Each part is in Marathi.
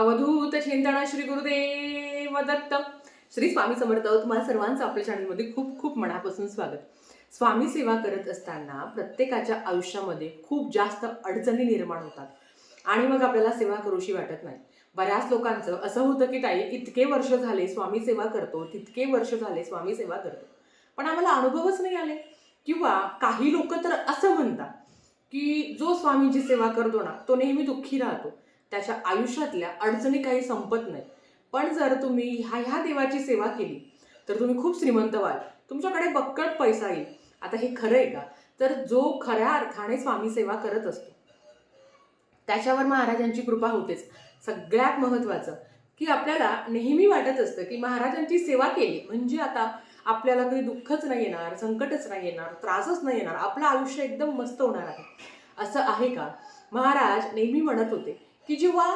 अवधूत चिंतन श्री गुरुदेव दत्त. श्री स्वामी समर्थ तुम्हाला सर्वांचं आपल्या चॅनलमध्ये खूप खूप मनापासून स्वागत. स्वामी सेवा करत असताना प्रत्येकाच्या आयुष्यामध्ये खूप जास्त अडचणी निर्माण होतात. आणि मग आपल्याला सेवा करूशी वाटत नाही. बऱ्याच लोकांचं असं होतं की ताई इतके वर्ष झाले स्वामी सेवा करतो तितके वर्ष झाले स्वामी सेवा करतो. पण आम्हाला अनुभवच नाही आले. किंवा काही लोक तर असं म्हणतात की जो स्वामींची सेवा करतो ना तो नेहमी दुःखी राहतो. त्याच्या आयुष्यातल्या अडचणी काही संपत नाही पण जर तुम्ही ह्या ह्या देवाची सेवा केली तर तुम्ही खूप श्रीमंत व्हाल. तुमच्याकडे बक्कट पैसा येईल. आता हे खरं आहे का? तर जो खऱ्या अर्थाने स्वामी सेवा करत असतो त्याच्यावर महाराजांची कृपा होतेच. सगळ्यात महत्त्वाचं की आपल्याला नेहमी वाटत असतं की महाराजांची सेवा केली म्हणजे आता आपल्याला कधी दुःखच नाही येणार संकटच नाही येणार त्रासच नाही येणार आपलं आयुष्य एकदम मस्त होणार आहे. असं आहे का? महाराज नेहमी म्हणत होते की जेव्हा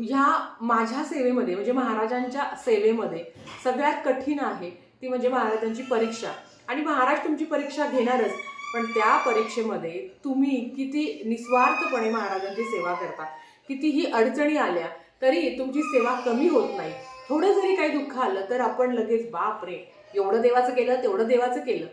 ह्या माझ्या सेवेमध्ये म्हणजे महाराजांच्या सेवेमध्ये सगळ्यात कठीण आहे ती म्हणजे महाराजांची परीक्षा. आणि महाराज तुमची परीक्षा घेणारच पण त्या परीक्षेमध्ये तुम्ही किती निस्वार्थपणे महाराजांची सेवा करता. कितीही अडचणी आल्या तरी तुमची सेवा कमी होत नाही. थोडं जरी काही दुःख आलं तर आपण लगेच बाप रे एवढं देवाचं केलं तेवढं देवाचं केलं.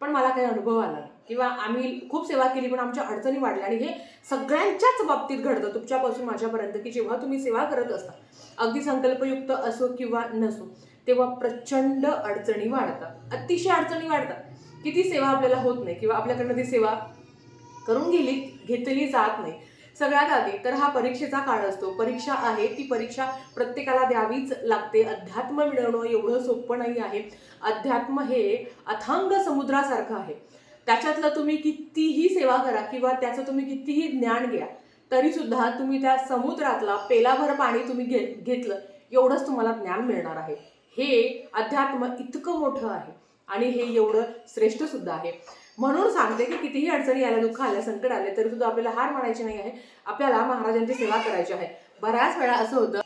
पण मला काही अनुभव आला नाही. किंवा आम्ही खूप सेवा केली पण आमच्या अडचणी वाढल्या. आणि हे सगळ्यांच्याच बाबतीत घडतं तुमच्यापासून माझ्यापर्यंत की जेव्हा तुम्ही सेवा करत असता अगदी संकल्पयुक्त असो किंवा नसो तेव्हा प्रचंड अडचणी वाढतात. अतिशय अडचणी वाढतात. किती सेवा आपल्याला होत नाही किंवा आपल्याकडनं ती सेवा करून गेली घेतली जात नाही. सगळ्यात आधी तर हा परीक्षेचा काळ असतो. परीक्षा आहे ती परीक्षा प्रत्येकाला द्यावीच लागते. अध्यात्म मिळवणं एवढं सोपं नाही आहे. अध्यात्म हे अथांग समुद्रासारखं आहे. त्याच्यातलं तुम्ही कितीही सेवा करा किंवा त्याचं तुम्ही कितीही ज्ञान घ्या तरी सुद्धा तुम्ही त्या समुद्रातला पेलाभर पाणी तुम्ही घे घेतलं एवढंच तुम्हाला ज्ञान मिळणार आहे. हे अध्यात्म इतकं मोठं आहे आणि हे एवढं श्रेष्ठ सुद्धा आहे. म्हणून सांगते की कितीही अडचणी आल्या दुःख आल्या संकट आले तरी सुद्धा आपल्याला हार मानायची नाही आहे. आपल्याला महाराजांची सेवा करायची आहे. बऱ्याच वेळा असं होतं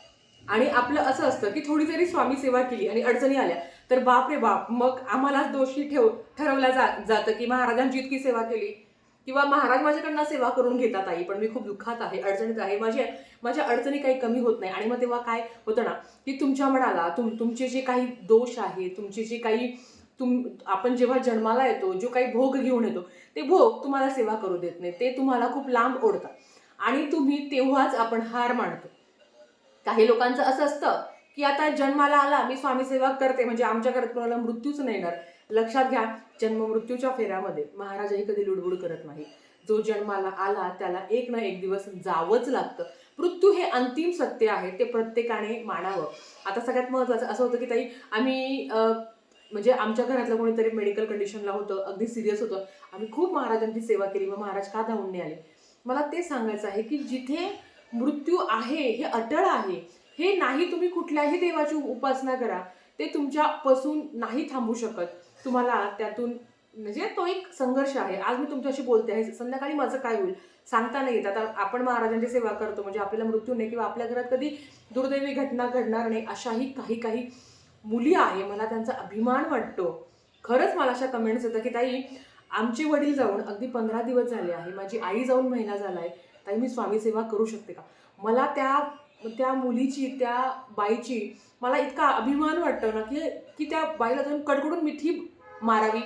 आणि आपलं असं असतं की थोडी जरी स्वामी सेवा केली आणि अडचणी आल्या तर बाप रे बाप मग आम्हालाच दोषी ठेव ठरवलं जा जातं की महाराजांची इतकी सेवा केली. किंवा महाराज माझ्याकडनं सेवा करून घेतात आई पण मी खूप दुःखात आहे अडचणीत आहे. माझे माझ्या अडचणी काही कमी होत नाही. आणि मग तेव्हा काय होतं ना की तुमच्या मनाला तुम तुमचे जे काही दोष आहे तुमचे जे काही तुम आपण जेव्हा जन्माला येतो जो काही भोग घेऊन येतो ते भोग तुम्हाला सेवा करू देत नाही. ते तुम्हाला खूप लांब ओढतात. आणि तुम्ही तेव्हाच आपण हार मानतो. काही लोकांचं असं असतं की आता जन्माला आला मी स्वामी सेवा करते म्हणजे आमच्या घरात कोणाला मृत्यूच नाही येणार. लक्षात घ्या जन्म मृत्यूच्या फेऱ्यामध्ये महाराजही कधी लुडबुड करत नाही. जो जन्माला आला त्याला एक ना एक दिवस जावंच लागतं. मृत्यू हे अंतिम सत्य आहे ते प्रत्येकाने मानावं. आता सगळ्यात महत्त्वाचं असं होतं की ताई आम्ही म्हणजे आमच्या घरातलं कोणीतरी मेडिकल कंडिशनला होतं अगदी सिरियस होतं. आम्ही खूप महाराजांची सेवा केली मग महाराज का धावून नाही आले? मला ते सांगायचं आहे की जिथे मृत्यू आहे हे अटळ आहे. हे नाही तुम्ही कुठल्याही देवाची उपासना करा. ते तुमच्यापासून नाही थांबू शकत. तुम्हाला त्यातून म्हणजे तो एक संघर्ष आहे. आज मी तुमच्याशी बोलते आहे. संध्याकाळी माझं काय होईल? सांगता नाही येत. आता आपण महाराजांची सेवा करतो म्हणजे आपल्याला मृत्यू नाही किंवा आपल्या घरात कधी दुर्दैवी घटना घडणार नाही अशाही काही काही मुली आहे. मला त्यांचा अभिमान वाटतो. खरंच मला अशा कमेंट्स येतात की ताई आमचे वडील जाऊन अगदी पंधरा दिवस झाले आहे. माझी आई जाऊन महिना झाला आहे ताई मी स्वामी सेवा करू शकते का मला त्या त्या मुलीची त्या बाईची मला इतका अभिमान वाटतो ना की की त्या बाईला जाऊन कडकडून मिठी मारावी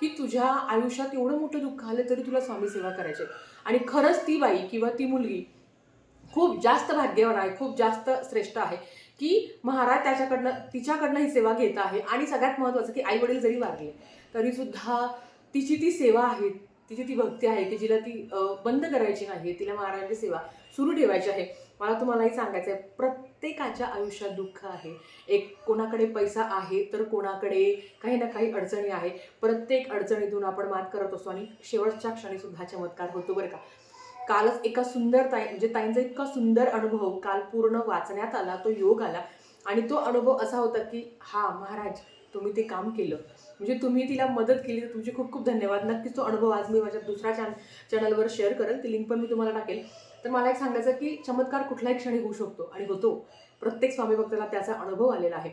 की तुझ्या आयुष्यात एवढं मोठं दुःख आलं तरी तुला स्वामी सेवा करायची आहे. आणि खरंच ती बाई किंवा ती मुलगी खूप जास्त भाग्यवान आहे खूप जास्त श्रेष्ठ आहे की महाराज त्याच्याकडनं तिच्याकडनं ही सेवा घेत आहे आणि सगळ्यात महत्त्वाचं की आई वडील जरी वारले तरीसुद्धा तिची ती सेवा आहे तिची ती भक्ती आहे की जिला ती बंद करायची नाही तिला महाराजांची सेवा सुरू ठेवायची आहे. मला तुम्हालाही सांगायचं आहे प्रत्येकाच्या आयुष्यात दुःख आहे. एक कोणाकडे पैसा आहे तर कोणाकडे काही ना काही अडचणी आहे. प्रत्येक अडचणीतून आपण मात करत असतो आणि शेवटच्या क्षणी सुद्धा चमत्कार होतो बरं का. कालच एका सुंदर ताई म्हणजे ताईंचा इतका सुंदर अनुभव काल पूर्ण वाचण्यात आला तो योग आला. आणि तो अनुभव असा होता की हा महाराज तुम्ही ते काम केलं. म्हणजे तुम्ही तिला मदत केली तर तुमचे खूप खूप धन्यवाद. नक्कीच तो अनुभव आज मी माझ्या दुसऱ्या चॅन चॅनलवर शेअर करेल. ती लिंक पण मी तुम्हाला टाकेल. तर मला एक सांगायचं की चमत्कार कुठल्याही क्षणी होऊ शकतो आणि होतो. प्रत्येक स्वामी भक्ताला त्याचा अनुभव आलेला आहे.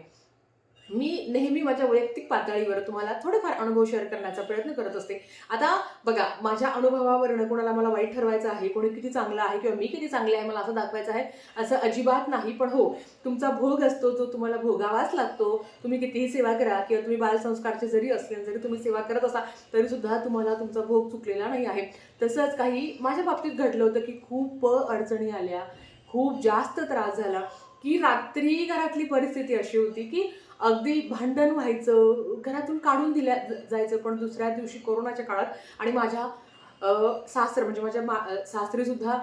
मी नेहमी माझ्या वैयक्तिक पातळीवर तुम्हाला थोडेफार अनुभव शेअर करण्याचा प्रयत्न करत असते. आता बघा माझ्या अनुभवावरनं कोणाला मला वाईट ठरवायचं आहे कोणी किती चांगलं आहे किंवा मी किती चांगले आहे मला असं दाखवायचं आहे असं अजिबात नाही. पण हो तुमचा भोग असतो जो तुम्हाला भोगावाच लागतो. तुम्ही कितीही सेवा करा किंवा तुम्ही बालसंस्कारचे जरी असले जरी तुम्ही सेवा करत असा तरी सुद्धा तुम्हाला तुमचा भोग चुकलेला नाही आहे. तसंच काही माझ्या बाबतीत घडलं होतं की खूप अडचणी आल्या खूप जास्त त्रास झाला. की रात्री घरातली परिस्थिती अशी होती की अगदी भांडण व्हायचं घरातून काढून दिल्या जायचं. पण दुसऱ्या दिवशी कोरोनाच्या काळात आणि माझ्या सासर म्हणजे माझ्या मा सासरी सुद्धा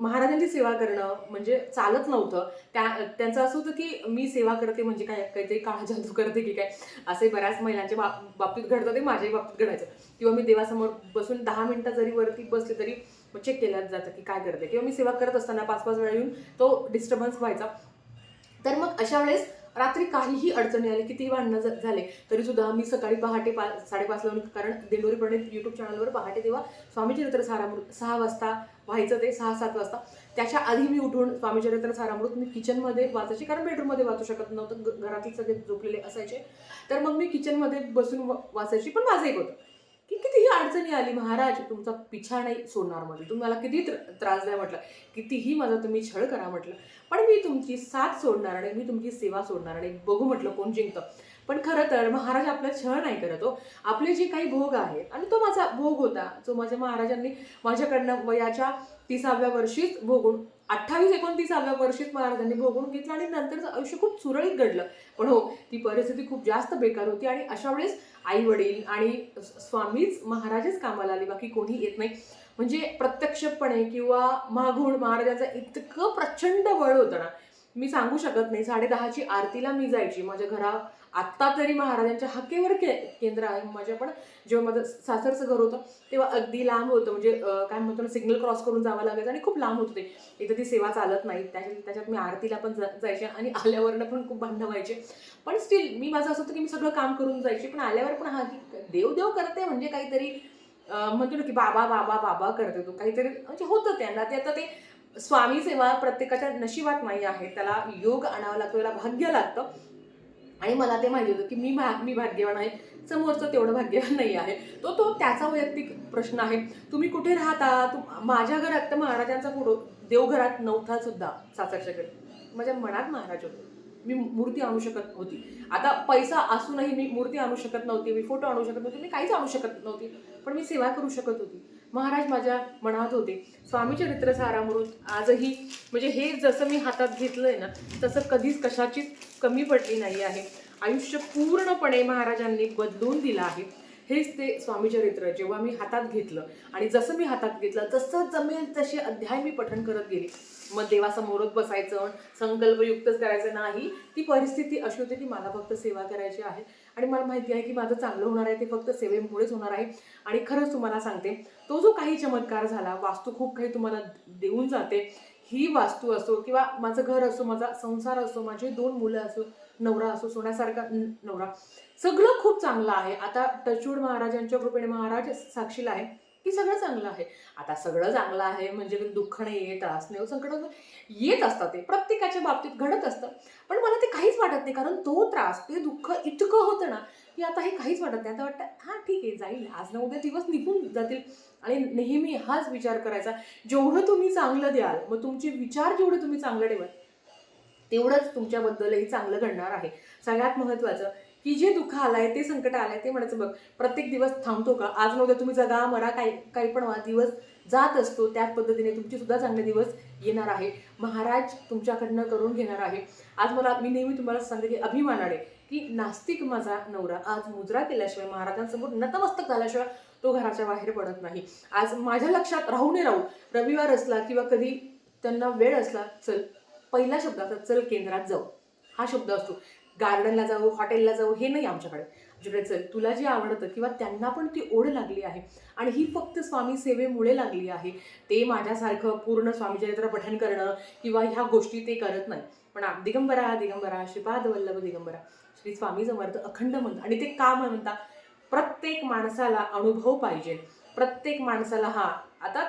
महाराजांची सेवा करणं म्हणजे चालत नव्हतं. त्या त्यांचं असं होतं की मी सेवा करते म्हणजे काय काहीतरी काळा जादू करते की काय? असे बऱ्याच महिलांच्या बा बाबतीत घडतं ते माझ्याही बाबतीत घडायचं. किंवा मी देवासमोर बसून दहा मिनटं जरी वरती बसले तरी चेक केलं जातं की काय करते. किंवा मी सेवा करत असताना पाच पाच वेळा येऊन तो डिस्टर्बन्स व्हायचा. तर मग अशा वेळेस रात्री काहीही अडचणी आली कितीही भांडणं झाले तरी सुद्धा मी सकाळी पहाटे पा साडेपाचला कारण दिंडोरी पंडित यूट्यूब चॅनलवर पहाटे तेव्हा स्वामीचरित्र सारामृत सहा वाजता व्हायचं ते सहा सात वाजता. त्याच्या आधी मी उठून स्वामीचरित्र सारामृत मी किचनमध्ये वाचायची कारण बेडरूममध्ये वाचू शकत नव्हतं ग- घरातील सगळे झोपलेले असायचे. तर मग मी किचनमध्ये बसून वाचायची पण माझं एक होतं. की कितीही अडचणी आली महाराज तुमचा पिछा नाही सोडणार म्हटलं तुम्ही मला किती त्रास द्या म्हटलं कितीही माझा तुम्ही छळ करा म्हटलं पण मी तुमची साथ सोडणार आणि मी तुमची सेवा सोडणार आणि बघू म्हटलं कोण जिंकतं. पण खरं तर महाराज आपला छळ नाही करत हो. आपले जे काही भोग आहेत आणि तो माझा भोग होता जो माझ्या महाराजांनी माझ्याकडनं वयाच्या तिसाव्या वर्षीच भोगून अठ्ठावीस एकोणतीसाव्या वर्षीच महाराजांनी भोगून घेतलं आणि नंतरचं आयुष्य खूप सुरळीत घडलं. पण हो ती परिस्थिती खूप जास्त बेकार होती आणि अशा वेळेस आई वडील आणि स्वामीच महाराजच कामाला आले. बाकी कोणी येत नाही. म्हणजे प्रत्यक्षपणे किंवा मागून महाराजांचं इतकं प्रचंड बळ होतं ना मी सांगू शकत नाही. साडेदहाची आरतीला मी जायची. माझ्या घरा आत्ता तरी महाराजांच्या हाकेवर के केंद्र आहे. माझ्या पण जेव्हा माझं सासरचं घर होतं तेव्हा अगदी लांब होतं. म्हणजे काय म्हणतो ना सिग्नल क्रॉस करून जावं लागायचं आणि खूप लांब होतं ते इथं ती सेवा चालत नाही त्याच्या त्याच्यात मी आरतीला पण जा- जायचे आणि आल्यावरनं पण खूप भांडणं व्हायचे. पण स्टील मी माझं असं होतं की मी सगळं काम करून जायची. पण आल्यावर पण हा देव देव करते म्हणजे काहीतरी म्हणतो ना की बाबा बाबा बाबा करते तो. काहीतरी म्हणजे होतं त्यांना. ते आता ते स्वामी सेवा प्रत्येकाच्या नशिबात नाही आहे. त्याला योग आणावा लागतो त्याला भाग्य लागतं. आणि मला ते माहिती होतं की मी भा मी भाग्यवान आहे. समोरचं तेवढं भाग्यवान नाही आहे. तो तो त्याचा वैयक्तिक प्रश्न आहे. तुम्ही कुठे राहता? तू माझ्या घरात तर महाराजांचा फोटो देवघरात नव्हता सुद्धा सासरच्या घरी माझ्या मनात महाराज होते. मी मूर्ती आणू शकत होती आता पैसा असूनही मी मूर्ती आणू शकत नव्हती मी फोटो आणू शकत नव्हती मी काहीच आणू शकत नव्हती. पण मी सेवा करू शकत होती. महाराज माझ्या मनात होते. स्वामी चरित्र सारामृत आजही म्हणजे हे जसं मी हातात घेतलंय ना तसं कधीच कशाचीच कमी पडली नाही आहे. आयुष्य पूर्णपणे महाराजांनी बदलून दिलं आहे. हेच ते स्वामी चरित्र जेव्हा मी हातात घेतलं आणि जसं मी हातात घेतलं जसं जमेल तसे अध्याय मी पठण करत गेले. मग देवासमोरच बसायचं संकल्पयुक्तच करायचं नाही ती परिस्थिती अशी होती की मला फक्त सेवा करायची आहे. आणि मला माहिती आहे की माझं चांगलं होणार आहे ते फक्त सेवेमुळेच होणार आहे. आणि खरंच तुम्हाला सांगते तो जो काही चमत्कार झाला वास्तू खूप काही तुम्हाला देऊन जाते ही वास्तू असो किंवा माझं घर असो माझा संसार असो माझे दोन मुलं असो नवरा असो सोन्यासारखा न- नवरा सगळं खूप चांगलं आहे. आता टचूड महाराजांच्या कृपेने महाराज साक्षीला आहे. की सगळं चांगलं आहे. आता सगळं चांगलं आहे म्हणजे दुःख नाही त्रास नाही संकट येत असतात ते. प्रत्येकाच्या बाबतीत घडत असतं. पण मला ते काहीच वाटत नाही. कारण तो त्रास ते दुःख इतकं होतं ना की आता हे काहीच वाटत नाही. आता वाटतं हां ठीक आहे जाईल. आज ना उद्या दिवस निघून जातील. आणि नेहमी हाच विचार करायचा. जेवढं तुम्ही चांगलं द्याल मग तुमचे विचार जेवढे तुम्ही चांगलं ठेवाल तेवढंच तुमच्याबद्दलही चांगलं घडणार आहे. सगळ्यात महत्त्वाचं की जे दुःख आलाय ते संकट आलंय ते म्हणायचं बघ प्रत्येक दिवस थांबतो का? आज नव्हतं तुम्ही जगा मरा काही काही पण वा दिवस जात असतो त्याच पद्धतीने तुमचे सुद्धा चांगले दिवस येणार आहे. महाराज तुमच्याकडनं करून घेणार आहे. आज मला मी नेहमी तुम्हाला सांगते की अभिमानाने की नास्तिक माझा नवरा आज मुजरा केल्याशिवाय महाराजांसमोर नतमस्तक झाल्याशिवाय तो घराच्या बाहेर पडत नाही. आज माझ्या लक्षात राहू नये राहू रविवार असला किंवा कधी त्यांना वेळ असला चल पहिला शब्द असतात चल केंद्रात जाऊ. हा शब्द असतो. गार्डनला जाऊ हॉटेलला जाऊ हे नाही आमच्याकडे. आमच्याकडे चल तुला जे आवडतं किंवा त्यांना पण ती ओढ लागली आहे. आणि ही फक्त स्वामी सेवेमुळे लागली आहे. ते माझ्यासारखं पूर्ण स्वामीचरित्र पठण करणं किंवा ह्या गोष्टी ते करत नाही. पण दिगंबरा दिगंबरा श्रीपाद वल्लभ दिगंबरा श्री स्वामी समर्थ अखंड म्हणतात आणि ते का म्हणता प्रत्येक माणसाला अनुभव पाहिजे. प्रत्येक माणसाला हा आता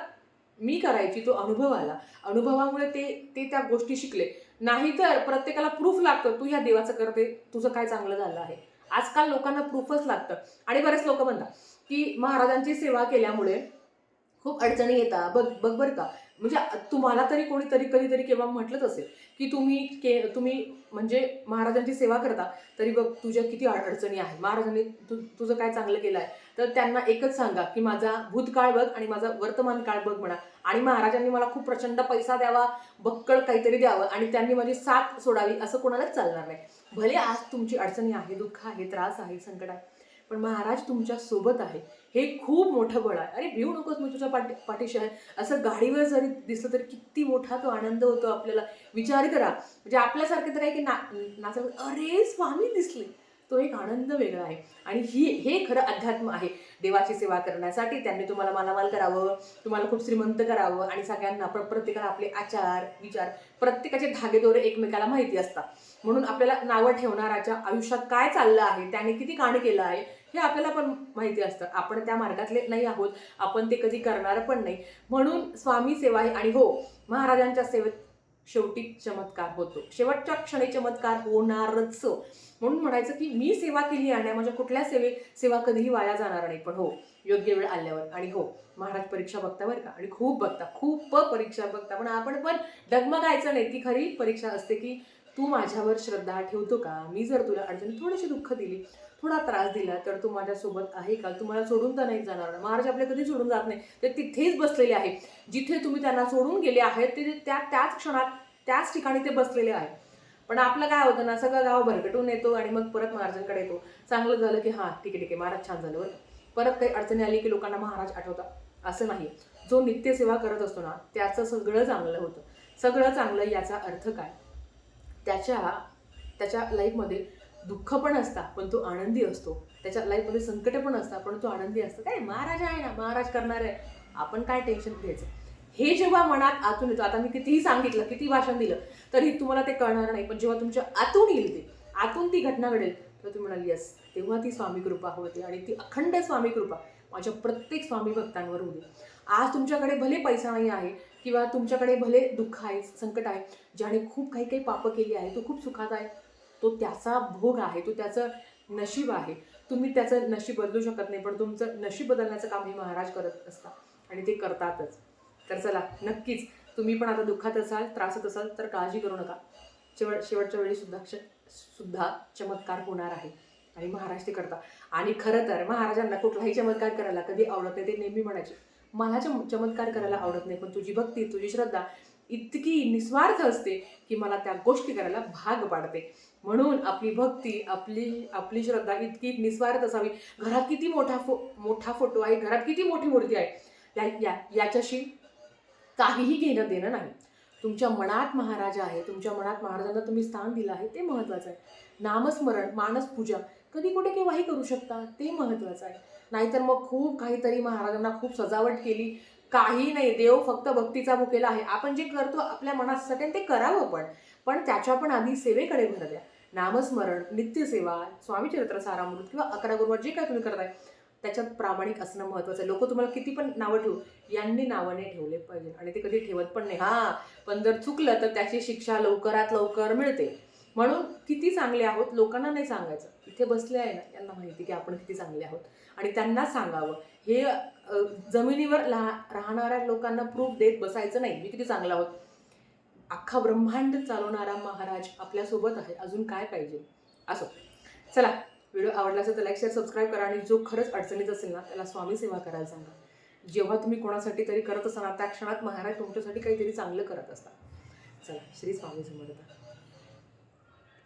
मी करायची तो अनुभव आला. अनुभवामुळे ते ते त्या गोष्टी शिकले. नाहीतर प्रत्येकाला प्रूफ लागतं तू ह्या देवाचं करते तुझं काय चांगलं झालं आहे. आजकाल लोकांना प्रूफच लागतं. आणि बरेच लोक म्हणतात की महाराजांची सेवा केल्यामुळे खूप अडचणी येतात. बघ बघ बरं का म्हणजे तुम्हाला तरी कोणीतरी कधीतरी केव्हा म्हटलंच असेल की तुम्ही के तुम्ही म्हणजे महाराजांची सेवा करता तरी बघ तुझ्या किती अड- अडचणी आहे महाराजांनी तु तुझं काय चांगलं केलं आहे तर त्यांना एकच सांगा की माझा भूतकाळ बघ आणि माझा वर्तमान काळ बघ म्हणा. आणि महाराजांनी मला खूप प्रचंड पैसा द्यावा बक्कळ काहीतरी द्यावं आणि त्यांनी माझी साथ सोडावी असं कोणालाच चालणार नाही. भले आज तुमची अडचणी आहे दुःख आहे त्रास आहे संकट आहे पण महाराज तुमच्यासोबत आहे. हे खूप मोठं बळ आहे. अरे भिऊ नकोस मी तुझ्या पाठी पाठीशी आहे. असं गाडीवर जरी दिसलं तरी किती मोठा तो आनंद होतो आपल्याला. विचार करा. म्हणजे आपल्यासारखे तर आहे की ना नाचा अरे स्वामी दिसले. तो एक आनंद वेगळा आहे. आणि ही हे खरं अध्यात्म आहे. देवाची सेवा करण्यासाठी त्यांनी तुम्हाला मालामाल करावं. तुम्हाला खूप श्रीमंत करावं. आणि सगळ्यांना प्र- प्रत्येकाला आपले आचार विचार प्रत्येकाचे धागेदोरे एकमेकाला माहिती असतात. म्हणून आपल्याला नावं ठेवणाराच्या आयुष्यात काय चाललं आहे? त्याने किती कांड केलं आहे? हे आपल्याला पण माहिती असतं. आपण त्या मार्गातले नाही आहोत. आपण ते कधी करणार पण नाही. म्हणून स्वामी सेवा आहे आणि हो महाराजांच्या सेवेत शेवटी चमत्कार होतो. शेवटच्या क्षणी चमत्कार होणारच. म्हणून म्हणायचं की मी सेवा केली आणि माझ्या कुठल्या सेवे सेवा कधीही वाया जाणार नाही. पण हो योग्य वेळ आल्यावर आणि हो महाराज परीक्षा बघता बरं का? आणि खूप बघता. खूप परीक्षा बघता. पण आपण पण डगमगायचं नाही. ती खरी परीक्षा असते की तू माझ्यावर श्रद्धा ठेवतो का? मी जर तुला अडचणी थोडीशी दुःख दिली थोडा त्रास दिला तर तू माझ्यासोबत आहे का? तुम्हाला सोडून तर नाही जाणार. महाराज आपल्या कधी सोडून जात नाही. ते तिथेच बसलेले आहे जिथे तुम्ही त्यांना सोडून गेले आहेत ते त्या त्याच क्षणात त्याच ठिकाणी ते बसलेले आहे पण आपलं काय होतं ना सगळं गाव भरकटून येतो आणि मग परत महाराजांकडे येतो. चांगलं झालं की हां ठीक आहे ठीक आहे महाराज छान झालं बरं. परत काही अडचणी आली की लोकांना महाराज आठवतात. असं नाही. जो नित्यसेवा करत असतो ना त्याचं सगळं चांगलं होतं. सगळं चांगलं याचा अर्थ काय? त्याच्या त्याच्या लाईफमध्ये दुःख पण असतात पण तो आनंदी असतो. त्याच्या लाईफमध्ये संकट पण असतात पण तो आनंदी असतो. काय? महाराज आहे ना महाराज करणार. आहे आपण काय टेन्शन घ्यायचं? हे जेव्हा मनात आतून येतो आता मी कितीही सांगितलं किती भाषण दिलं तरी तुम्हाला ते कळणार नाही. पण जेव्हा तुमच्या आतून येईल ते आतून ती घटना घडेल तर तुम्ही म्हणाल येस. तेव्हा ती स्वामी कृपा होते आणि ती अखंड स्वामी कृपा माझ्या प्रत्येक स्वामी भक्तांवर होते. आज तुमच्याकडे भले पैसा नाही आहे किंवा तुमच्याकडे भले दुःख आहे संकट आहे ज्याने खूप काही काही पापं केली आहे तो खूप सुखात आहे तो त्याचा भोग आहे तो त्याचं नशीब आहे. तुम्ही त्याचं नशीब बदलू शकत नाही पण तुमचं नशीब बदलण्याचं काम हे महाराज करत असतात आणि ते करतातच. तर चला नक्कीच तुम्ही पण आता दुःखात असाल त्रासत असाल तर काळजी करू नका. शेवट शेवटच्या वेळी सुद्धा क्ष सुद्धा चमत्कार होणार आहे. आणि महाराज ते करतात. आणि खरं तर महाराजांना कुठलाही चमत्कार करायला कधी आवडत नाही ते नेहमी म्हणायचे मला चम चमत्कार करायला आवडत नाही पण तुझी भक्ती तुझी श्रद्धा इतकी निस्वार्थ असते की मला त्या गोष्टी करायला भाग पाडते. म्हणून आपली भक्ती आपली आपली श्रद्धा इतकी निस्वार्थ असावी. घरात किती मोठा फो मोठा फोटो आहे घरात किती मोठी मूर्ती आहे या याच्याशी काहीही घेणं देणं नाही. तुमच्या मनात महाराजा आहे तुमच्या मनात महाराजांना तुम्ही स्थान दिलं आहे ते महत्त्वाचं आहे. नामस्मरण मानसपूजा कधी कुठे केव्हाही करू शकता ते महत्त्वाचं आहे. नाहीतर मग खूप काहीतरी महाराजांना खूप सजावट केली काही नाही देव फक्त भक्तीचा भुकेला आहे. आपण जे करतो आपल्या मनासाठी ते करावं पण. पण त्याच्या पण आधी सेवेकडे भर द्या. नामस्मरण नित्यसेवा स्वामीचरित्र सारामृत किंवा अकरा गुरुवार जे काय तुम्ही करताय त्याच्यात प्रामाणिक असणं महत्त्वाचं आहे लोक तुम्हाला किती पण नावं ठेवू यांनी नावाने ठेवले पाहिजे. आणि ते कधी ठेवत पण नाही. हां पण जर चुकलं तर त्याची शिक्षा लवकरात लवकर मिळते. म्हणून किती चांगले आहोत लोकांना नाही सांगायचं. इथे बसले आहे ना यांना माहिती की आपण किती चांगले आहोत. आणि त्यांना सांगावं. हे जमिनीवर ला राहणाऱ्या लोकांना प्रूफ देत बसायचं नाही. मी किती चांगला आहोत. अख्खा ब्रह्मांड चालवणारा महाराज आपल्यासोबत आहे. अजून काय पाहिजे? असो. चला व्हिडिओ आवडला असेल तर लाईक शेअर सबस्क्राईब करा आणि जो खरंच अडचणीत असेल ना त्याला स्वामी सेवा करायला सांगा. जेव्हा तुम्ही कोणासाठी तरी करत असाल त्या क्षणात महाराज तुमच्यासाठी काहीतरी चांगलं करत असता चला श्री स्वामी समर्थ.